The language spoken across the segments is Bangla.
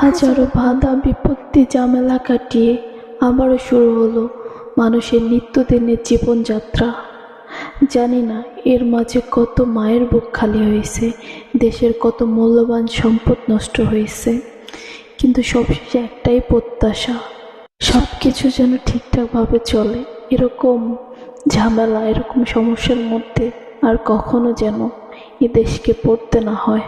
হাজারো বাধা বিপত্তি ঝামেলা কাটিয়ে আবারও শুরু হলো মানুষের নিত্যদিনের জীবনযাত্রা। জানি না এর মাঝে কত মায়ের বুক খালি হয়েছে, দেশের কত মূল্যবান সম্পদ নষ্ট হয়েছে, কিন্তু সবশেষে একটাই প্রত্যাশা সব কিছু যেন ঠিকঠাকভাবে চলে, এরকম ঝামেলা, এরকম সমস্যার মধ্যে আর কখনো যেন এ দেশকে পড়তে না হয়।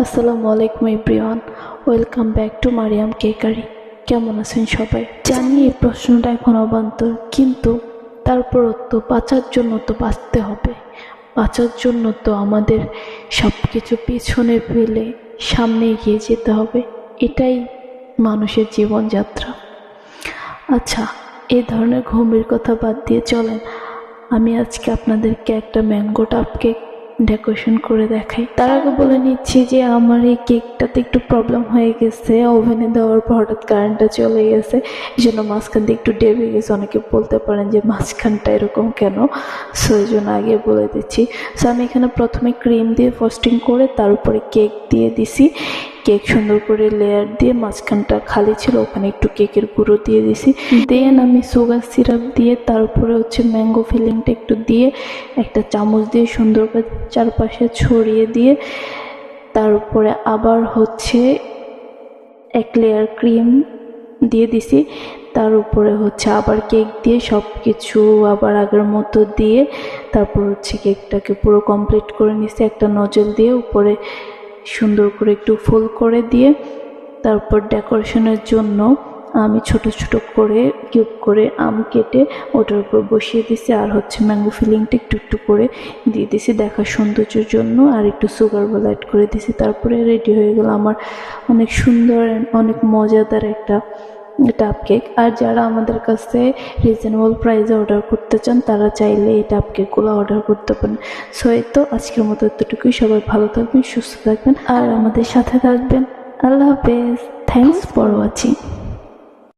আসসালামু আলাইকুম everyone, welcome back to Mariyam cakery. কেমন আছেন সবাই? জানি এই প্রশ্নটা এখন অবান্তর, কিন্তু তারপরও তো বাঁচার জন্য তো বাঁচতে হবে। বাঁচার জন্য তো আমাদের সব কিছু পিছনে ফেলে সামনে এগিয়ে যেতে হবে। এটাই মানুষের জীবনযাত্রা। আচ্ছা এই ধরনের ঘুমের কথা বাদ দিয়ে চলেন। আমি আজকে আপনাদেরকে একটা ম্যাঙ্গো টাপ কেক ডেকোরেশন করে দেখাই। তার আগে বলে নিচ্ছি যে আমার এই কেকটাতে একটু প্রবলেম হয়ে গেছে। ওভেনে দেওয়ার পর হঠাৎ কারেন্টটা চলে গেছে। এই জন্য মাঝখান দিয়ে একটু ডেবে গেছে। অনেকে বলতে পারেন যে মাঝখানটা এরকম কেন? সো এই জন্য আগে বলে দিচ্ছি। সো আমি এখানে প্রথমে ক্রিম দিয়ে ফস্টিং করে তার উপরে কেক দিয়ে দিছি। কেক সুন্দর করে লেয়ার দিয়ে মাঝখানটা খালি ছিল, ওখানে একটু কেকের গুঁড়ো দিয়ে দিছি। দেন আমি সুগার সিরাপ দিয়ে, তারপরে হচ্ছে ম্যাঙ্গো ফিলিংটা একটু দিয়ে, একটা চামচ দিয়ে সুন্দর করে চারপাশে ছড়িয়ে দিয়ে, তারপরে আবার হচ্ছে এক লেয়ার ক্রিম দিয়ে দিছি তার উপরে হচ্ছে আবার কেক দিয়ে সব কিছু আবার আগের মতো দিয়ে, তারপর হচ্ছে কেকটাকে পুরো কমপ্লিট করে নিছি, একটা নজল দিয়ে, উপরে সুন্দর করে একটু ফুল করে দিয়ে তারপর ডেকোরেশনের জন্য আমি ছোট ছোট করে কিউব করে আম কেটে ওটার উপর বসিয়ে দিছি। আর হচ্ছে ম্যাঙ্গো ফিলিংটা একটু একটু করে দিয়ে দিছি দেখা সৌন্দর্যের জন্য। আর একটু সুগার বল অ্যাড করে দিছি। তারপরে রেডি হয়ে গেল আমার অনেক সুন্দর অনেক মজাদার একটা টাপ কেক আর যারা আমাদের কাছে রিজনেবল প্রাইসে অর্ডার করতে চান, তারা চাইলে এই টাপ কেকগুলো অর্ডার করতে পারেন। সো এই তো আজকের মতো এতটুকুই। সবাই ভালো থাকবেন, সুস্থ থাকবেন, আর আমাদের সাথে থাকবেন। আল্লাহ হাফেজ। Thanks for watching